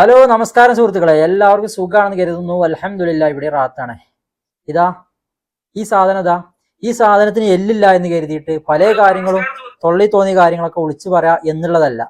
Hello നമസ്കാരം സുഹൃത്തുക്കളെ. എല്ലാവർക്കും സുഖമാണെന്ന് കരുതുന്നു. അലഹമില്ല ഇവിടെ റാത്താണ്. ഇതാ ഈ സാധനം ഇതാ. ഈ സാധനത്തിന് എല്ലില്ല എന്ന് കരുതിയിട്ട് പല കാര്യങ്ങളും തൊള്ളി തോന്നിയ കാര്യങ്ങളൊക്കെ ഒളിച്ചു പറയാ എന്നുള്ളതല്ല.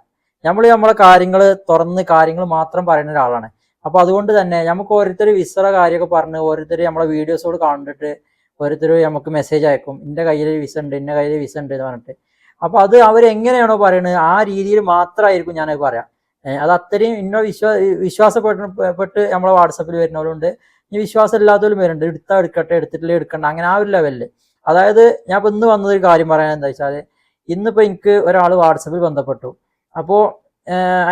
നമ്മൾ നമ്മളെ കാര്യങ്ങൾ തുറന്ന് കാര്യങ്ങൾ മാത്രം പറയുന്ന ഒരാളാണ്. അപ്പൊ അതുകൊണ്ട് തന്നെ നമുക്ക് ഓരോരുത്തർ വിസറ കാര്യമൊക്കെ പറഞ്ഞ് ഓരോരുത്തർ നമ്മളെ വീഡിയോസോട് കണ്ടിട്ട് ഓരോരുത്തർ നമുക്ക് മെസ്സേജ് അയക്കും. എന്റെ കയ്യിൽ വിസ ഉണ്ട് എന്റെ കയ്യിൽ വിസ ഉണ്ട് എന്ന് പറഞ്ഞിട്ട്. അപ്പൊ അത് അവരെങ്ങനെയാണോ പറയുന്നത് ആ രീതിയിൽ മാത്രമായിരിക്കും ഞാനത് പറയാം. അത് അത്രയും ഇന്ന വിശ്വാ വിശ്വാസപ്പെട്ട് പെട്ട് നമ്മളെ വാട്സപ്പിൽ വരുന്നവരുണ്ട്. ഇനി വിശ്വാസം ഇല്ലാത്തവരും വരുന്നുണ്ട്. എടുത്താൽ എടുക്കട്ടെ എടുത്തിട്ടില്ല എടുക്കണ്ട. അങ്ങനെ ആ ഒരു ലെവലിൽ അതായത് ഞാൻ ഇപ്പൊ ഇന്ന് വന്നത് ഒരു കാര്യം പറയാൻ എന്താ വെച്ചാൽ ഇന്നിപ്പോ എനിക്ക് ഒരാൾ വാട്സപ്പിൽ ബന്ധപ്പെട്ടു. അപ്പോ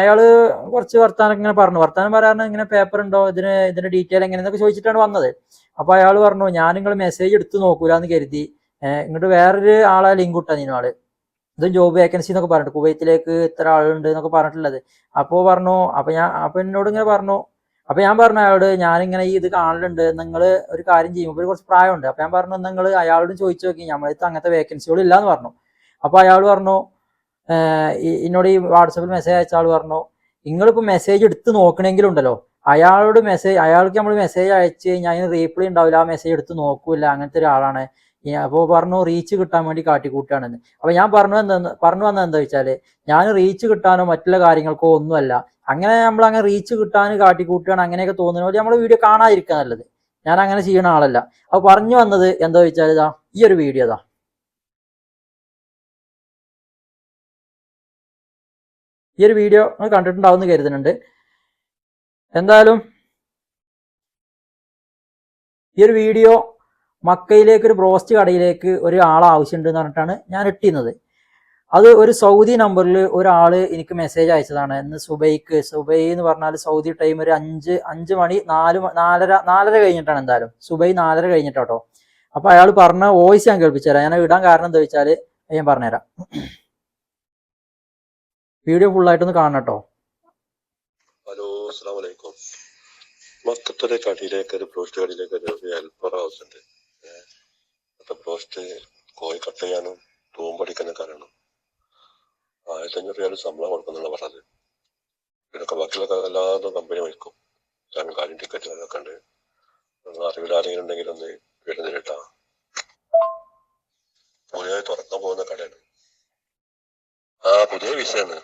അയാൾ കുറച്ച് വർത്താനം ഇങ്ങനെ പറഞ്ഞു. വർത്താനം പറയാൻ ഇങ്ങനെ പേപ്പർ ഉണ്ടോ? ഇതിന് ഇതിന്റെ ഡീറ്റെയിൽ എങ്ങനെയെന്നൊക്കെ ചോദിച്ചിട്ടാണ് വന്നത്. അപ്പൊ അയാൾ പറഞ്ഞു ഞാൻ നിങ്ങൾ മെസ്സേജ് എടുത്ത് നോക്കൂലെന്ന് കരുതി. ഇങ്ങോട്ട് വേറൊരു ആളെ ലിങ്ക് ഇട്ടാ നീ ആൾ ഇത് ജോബ് വേക്കൻസി എന്നൊക്കെ പറഞ്ഞിട്ട് കുവൈത്തിലേക്ക് ഇത്ര ആളുണ്ട് എന്നൊക്കെ പറഞ്ഞിട്ടുള്ളത്. അപ്പോൾ പറഞ്ഞു അപ്പൊ ഞാൻ അപ്പൊ എന്നോട് ഇങ്ങനെ പറഞ്ഞു. അപ്പൊ ഞാൻ പറഞ്ഞു അയാളോട് ഞാനിങ്ങനെ ഈ ഇത് കാണലുണ്ട്. നിങ്ങൾ ഒരു കാര്യം ചെയ്യുമ്പോൾ കുറച്ച് പ്രായമുണ്ട്. അപ്പൊ ഞാൻ പറഞ്ഞു നിങ്ങൾ അയാളോട് ചോദിച്ചു നോക്കി. നമ്മളടുത്ത് അങ്ങനത്തെ വേക്കൻസികൾ ഇല്ല എന്ന് പറഞ്ഞു. അപ്പോൾ അയാൾ പറഞ്ഞു എന്നോട് ഈ വാട്സപ്പിൽ മെസ്സേജ് അയച്ച ആൾ പറഞ്ഞു നിങ്ങളിപ്പോ മെസ്സേജ് എടുത്ത് നോക്കണമെങ്കിലുണ്ടല്ലോ അയാളോട് മെസ്സേജ് അയാൾക്ക് നമ്മൾ മെസ്സേജ് അയച്ച് കഴിഞ്ഞാൽ അതിന് റീപ്ലൈ ഉണ്ടാവില്ല. ആ മെസ്സേജ് എടുത്ത് നോക്കൂല. അങ്ങനത്തെ ഒരാളാണ്. അപ്പോൾ പറഞ്ഞു റീച്ച് കിട്ടാൻ വേണ്ടി കാട്ടിക്കൂട്ടാണെന്ന് അപ്പോൾ ഞാൻ പറഞ്ഞു എന്താ പറഞ്ഞു വന്നത് എന്താ വെച്ചാൽ ഞാൻ റീച്ച് കിട്ടാനോ മറ്റുള്ള കാര്യങ്ങൾക്കോ ഒന്നുമല്ല. അങ്ങനെ നമ്മൾ അങ്ങനെ റീച്ച് കിട്ടാൻ കാട്ടിക്കൂട്ടുകയാണ് അങ്ങനെയൊക്കെ തോന്നുന്ന പോലെ നമ്മൾ വീഡിയോ കാണാതിരിക്കുക നല്ലത്. ഞാൻ അങ്ങനെ ചെയ്യുന്ന ആളല്ല. അപ്പോൾ പറഞ്ഞു വന്നത് എന്താ വെച്ചാൽ ഇതാ ഈ ഒരു വീഡിയോ ഇതാ. ഈ ഒരു വീഡിയോ കണ്ടിട്ടുണ്ടാവും എന്ന് കരുതുന്നുണ്ട്. എന്തായാലും ഈ ഒരു വീഡിയോ മക്കയിലേക്ക് ഒരു ബ്രോസ്റ്റ് കടയിലേക്ക് ഒരു ആൾ ആവശ്യമുണ്ട് എന്ന് പറഞ്ഞിട്ടാണ് ഞാൻ ഇട്ടിരുന്നത്. അത് ഒരു സൗദി നമ്പറിൽ ഒരാൾ എനിക്ക് മെസ്സേജ് അയച്ചതാണ്. ഇന്ന് സുബൈക്ക് സുബൈ എന്ന് പറഞ്ഞാൽ സൗദി ടൈം ഒരു അഞ്ച് അഞ്ച് മണി നാല് നാലര നാലര കഴിഞ്ഞിട്ടാണ് എന്തായാലും. സുബൈ നാലര കഴിഞ്ഞിട്ടാട്ടോ. അപ്പൊ അയാൾ പറഞ്ഞ വോയിസ് ഞാൻ കേൾപ്പിച്ചുതരാം. ഞാൻ ഇടാൻ കാരണം എന്താ വെച്ചാൽ ഞാൻ പറഞ്ഞുതരാം. വീഡിയോ ഫുള്ളായിട്ടൊന്ന് കാണണം കേട്ടോ ഹലോ അസ്സാം വലൈക്കും മൊത്തത്തിലെ കടയിലേക്ക് ഒരു ബ്രോസ്റ്റ് കടയിലേക്ക് ഒരു ഹെൽപ്പർ ഹൗസ് ഉണ്ട്. ബ്രോസ്റ്റ് കോഴി കട്ട് ചെയ്യാനും തൂമ്പടിക്കാനൊക്കെ അറിയണം ആയിരത്തി അഞ്ഞൂറ് രൂപ ശമ്പളം കൊടുക്കുന്നുള്ള പറഞ്ഞത്. ഇതൊക്കെ ബാക്കിയുള്ള എല്ലാതും കമ്പനി വഹിക്കും കാരണം കാര്യം ടിക്കറ്റ് അതൊക്കെ ഉണ്ട് നിങ്ങൾ അറിവിൽ ആരെങ്കിലും ഉണ്ടെങ്കിൽ ഒന്ന് വരുന്നില്ല കേട്ടാ പുതിയതായി തുറക്കാൻ പോകുന്ന കടയാണ്. ആ പുതിയ വിസയാണ്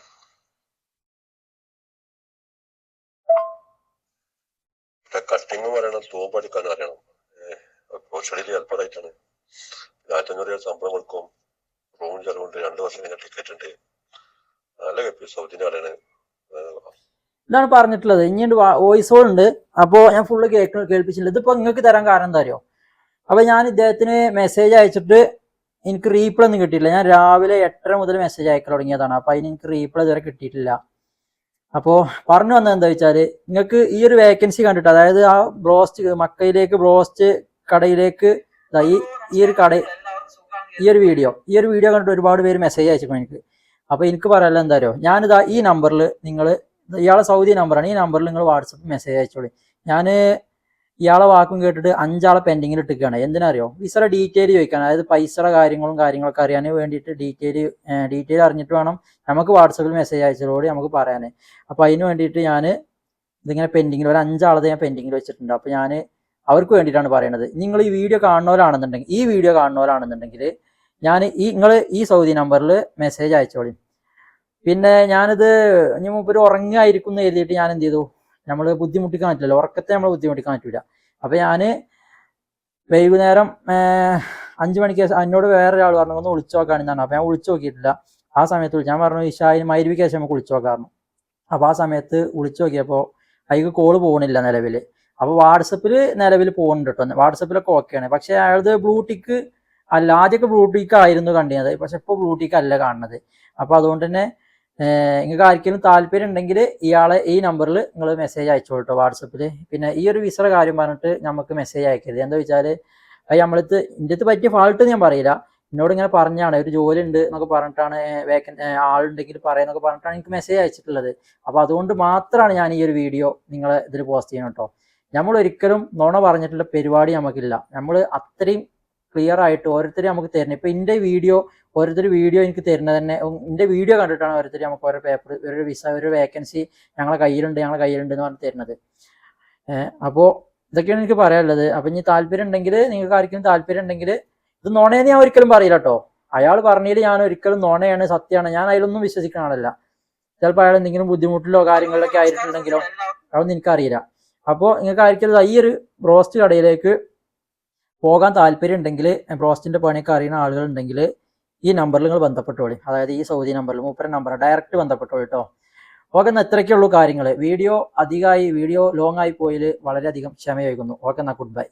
കട്ടിങ് പറയണം തൂമ്പടിക്കാൻ അറിയണം. പോഷണിയിൽ ഹെൽപ്പറായിട്ടാണ് രൂപ ശമ്പളം കൊടുക്കും. റൂം ചെലവുണ്ട് രണ്ട് വർഷം കഴിഞ്ഞ ടിക്കറ്റ് ഉണ്ട്. നല്ല കപ്പി സൗദിനെ ആളാണ് ഇതാണ് പറഞ്ഞിട്ടുള്ളത്. ഇനിയുണ്ട് വോയിസ് ഉണ്ട്. അപ്പോൾ ഞാൻ ഫുള്ള് കേൾക്ക കേൾപ്പിച്ചില്ല ഇതിപ്പോ നിങ്ങൾക്ക് തരാൻ കാരണം എന്താ അറിയോ? അപ്പൊ ഞാൻ ഇദ്ദേഹത്തിന് മെസ്സേജ് അയച്ചിട്ട് എനിക്ക് റീപ്ലൈ ഒന്നും കിട്ടിയില്ല ഞാൻ രാവിലെ എട്ടര മുതൽ മെസ്സേജ് അയക്കാൻ തുടങ്ങിയതാണ്. അപ്പൊ അതിന് എനിക്ക് റീപ്ലൈ ഇതുവരെ കിട്ടിയിട്ടില്ല. അപ്പോൾ പറഞ്ഞു വന്നത് എന്താ വെച്ചാൽ നിങ്ങൾക്ക് ഈ ഒരു വേക്കൻസി കണ്ടിട്ട് അതായത് ആ ബ്രോസ്റ്റ് മക്കയിലേക്ക് ബ്രോസ്റ്റ് കടയിലേക്ക് ഈ ഈ ഒരു കട ഈ ഒരു വീഡിയോ. ഈ ഒരു വീഡിയോ കണ്ടിട്ട് ഒരുപാട് പേര് മെസ്സേജ് അയച്ചിട്ടുണ്ട് എനിക്ക്. അപ്പോൾ എനിക്ക് പറയാനുള്ള എന്താ അറിയോ ഞാനിതാ ഈ നമ്പറിൽ നിങ്ങൾ ഇയാളെ സൗദി നമ്പറാണ് ഈ നമ്പറിൽ നിങ്ങൾ വാട്സപ്പ് മെസ്സേജ് അയച്ചോളി. ഞാൻ ഇയാളെ വാക്കും കേട്ടിട്ട് അഞ്ചാളെ പെൻഡിങ്ങിൽ ഇട്ടിരിക്കുകയാണ്. എന്തിനാ അറിയോ വിസയുടെ ഡീറ്റെയിൽ ചോദിക്കാൻ അതായത് പൈസയുടെ കാര്യങ്ങളും കാര്യങ്ങളൊക്കെ അറിയാൻ വേണ്ടിയിട്ട് ഡീറ്റെയിൽ ഡീറ്റെയിൽ അറിഞ്ഞിട്ട് വേണം നമുക്ക് വാട്സപ്പിൽ മെസ്സേജ് അയച്ചതോടെ നമുക്ക് പറയാൻ അപ്പോൾ അതിന് വേണ്ടിയിട്ട് ഞാൻ ഇതിങ്ങനെ പെൻഡിങ്ങിൽ ഒരു അഞ്ചാളത് ഞാൻ പെൻഡിങ്ങിൽ വെച്ചിട്ടുണ്ട്. അപ്പോൾ ഞാൻ അവർക്ക് വേണ്ടിയിട്ടാണ് പറയുന്നത്. നിങ്ങൾ ഈ വീഡിയോ കാണുന്നവരാണെന്നുണ്ടെങ്കിൽ ഈ വീഡിയോ കാണുന്നവരാണെന്നുണ്ടെങ്കിൽ ഞാൻ ഈ നിങ്ങൾ ഈ സൗദി നമ്പറിൽ മെസ്സേജ് അയച്ചോളി. പിന്നെ ഞാനിത് ഇനി മുമ്പ് ഉറങ്ങായിരിക്കും എന്ന് എഴുതിയിട്ട് ഞാൻ എന്ത് ചെയ്തു? നമ്മൾ ബുദ്ധിമുട്ടിക്കാൻ പറ്റില്ലല്ലോ ഉറക്കത്തെ നമ്മൾ ബുദ്ധിമുട്ടിക്കാൻ പറ്റില്ല അപ്പം ഞാൻ വൈകുന്നേരം അഞ്ച് മണിക്ക് എന്നോട് വേറെ വേറൊരാൾ പറഞ്ഞു ഒന്ന് വിളിച്ചു നോക്കാണെന്നാണ് അപ്പം ഞാൻ വിളിച്ചു നോക്കിയിട്ടില്ല. ആ സമയത്ത് ഞാൻ പറഞ്ഞു ഇഷായിന് മൈരുവിക്ക് ശേഷം നമുക്ക് വിളിച്ചു നോക്കാറുണ്ട് അപ്പോൾ ആ സമയത്ത് വിളിച്ചു നോക്കിയപ്പോൾ അതിക്ക് കോൾ പോകണില്ല നിലവിൽ അപ്പോൾ വാട്സപ്പിൽ നിലവിൽ പോകുന്നുണ്ട് കേട്ടോ വാട്സപ്പിലൊക്കെ ഓക്കെയാണ് പക്ഷേ അയാളത് ബ്ലൂടിക്ക് അല്ല ആദ്യമൊക്കെ ബ്ലൂടിക്ക് ആയിരുന്നു കണ്ടിരുന്നത് പക്ഷെ ഇപ്പോൾ ബ്ലൂടിക്ക് അല്ല കാണുന്നത്. അപ്പോൾ അതുകൊണ്ട് തന്നെ നിങ്ങൾക്ക് ആർക്കെങ്കിലും താല്പര്യം ഉണ്ടെങ്കിൽ ഇയാളെ ഈ നമ്പറിൽ നിങ്ങൾ മെസ്സേജ് അയച്ചോളൂ കേട്ടോ വാട്സപ്പിൽ പിന്നെ ഈ ഒരു വിസയുടെ കാര്യം പറഞ്ഞിട്ട് നമുക്ക് മെസ്സേജ് അയക്കരുത്. എന്താ വെച്ചാൽ അത് നമ്മളടുത്ത് എന്റെ അടുത്ത് പറ്റിയ ഫാൾട്ട് ഞാൻ പറയില്ല. എന്നോട് ഇങ്ങനെ പറഞ്ഞാണ് ഒരു ജോലി ഉണ്ട് എന്നൊക്കെ പറഞ്ഞിട്ടാണ് വേക്കൻ ആളുണ്ടെങ്കിൽ പറയാന്നൊക്കെ പറഞ്ഞിട്ടാണ് എനിക്ക് മെസ്സേജ് അയച്ചിട്ടുള്ളത്. അപ്പോൾ അതുകൊണ്ട് മാത്രമാണ് ഞാൻ ഈ ഒരു വീഡിയോ നിങ്ങളെ ഇതിൽ പോസ്റ്റ് ചെയ്യണം കേട്ടോ നമ്മൾ ഒരിക്കലും നുണ പറഞ്ഞിട്ടുള്ള പരിപാടി നമുക്കില്ല. നമ്മൾ അത്രയും ക്ലിയർ ആയിട്ട് ഓരോരുത്തരും നമുക്ക് തരുന്നത്. ഇപ്പം എന്റെ വീഡിയോ ഓരോരുത്തർ വീഡിയോ എനിക്ക് തരുന്നത് തന്നെ എന്റെ വീഡിയോ കണ്ടിട്ടാണ് ഓരോരുത്തർ നമുക്ക് ഓരോ പേപ്പർ ഒരു വിസ ഒരു വേക്കൻസി ഞങ്ങളെ കയ്യിലുണ്ട് ഞങ്ങളെ കയ്യിലുണ്ട് എന്ന് പറഞ്ഞ് തരുന്നത്. അപ്പോൾ ഇതൊക്കെയാണ് എനിക്ക് പറയാനുള്ളത്. അപ്പം ഇനി താല്പര്യം ഉണ്ടെങ്കിൽ നിങ്ങൾക്ക് ആർക്കും താല്പര്യം ഉണ്ടെങ്കിൽ ഇത് നുണയെന്ന് ഞാൻ ഒരിക്കലും പറയില്ല അയാൾ പറഞ്ഞതിൽ ഞാൻ ഒരിക്കലും നുണയാണ് സത്യമാണ്. ഞാൻ അതിലൊന്നും വിശ്വസിക്കുന്ന ആളല്ല. ചിലപ്പോൾ അയാൾ എന്തെങ്കിലും ബുദ്ധിമുട്ടിലോ കാര്യങ്ങളിലൊക്കെ ആയിട്ടുണ്ടെങ്കിലോ അതൊന്നും എനിക്കറിയില്ല. അപ്പോൾ നിങ്ങൾക്ക് ആയിരിക്കും ഈ ഒരു ബ്രോസ്റ്റ് കടയിലേക്ക് പോകാൻ താല്പര്യം ഉണ്ടെങ്കിൽ ബ്രോസ്റ്റിന്റെ പണിയൊക്കെ അറിയുന്ന ആളുകൾ ഉണ്ടെങ്കിൽ ഈ നമ്പറിൽ നിങ്ങൾ ബന്ധപ്പെട്ടോളി. അതായത് ഈ സൗദി നമ്പറിൽ മൂപ്പര നമ്പർ ഡയറക്റ്റ് ബന്ധപ്പെട്ടോളി കേട്ടോ ഓക്കെ എന്നാൽ ഇത്രയ്ക്കുള്ളൂ കാര്യങ്ങൾ വീഡിയോ അധികമായി വീഡിയോ ലോങ് ആയി പോയിൽ വളരെയധികം ക്ഷമ ചോദിക്കുന്നു ഓക്കെ എന്നാൽ ഗുഡ് ബൈ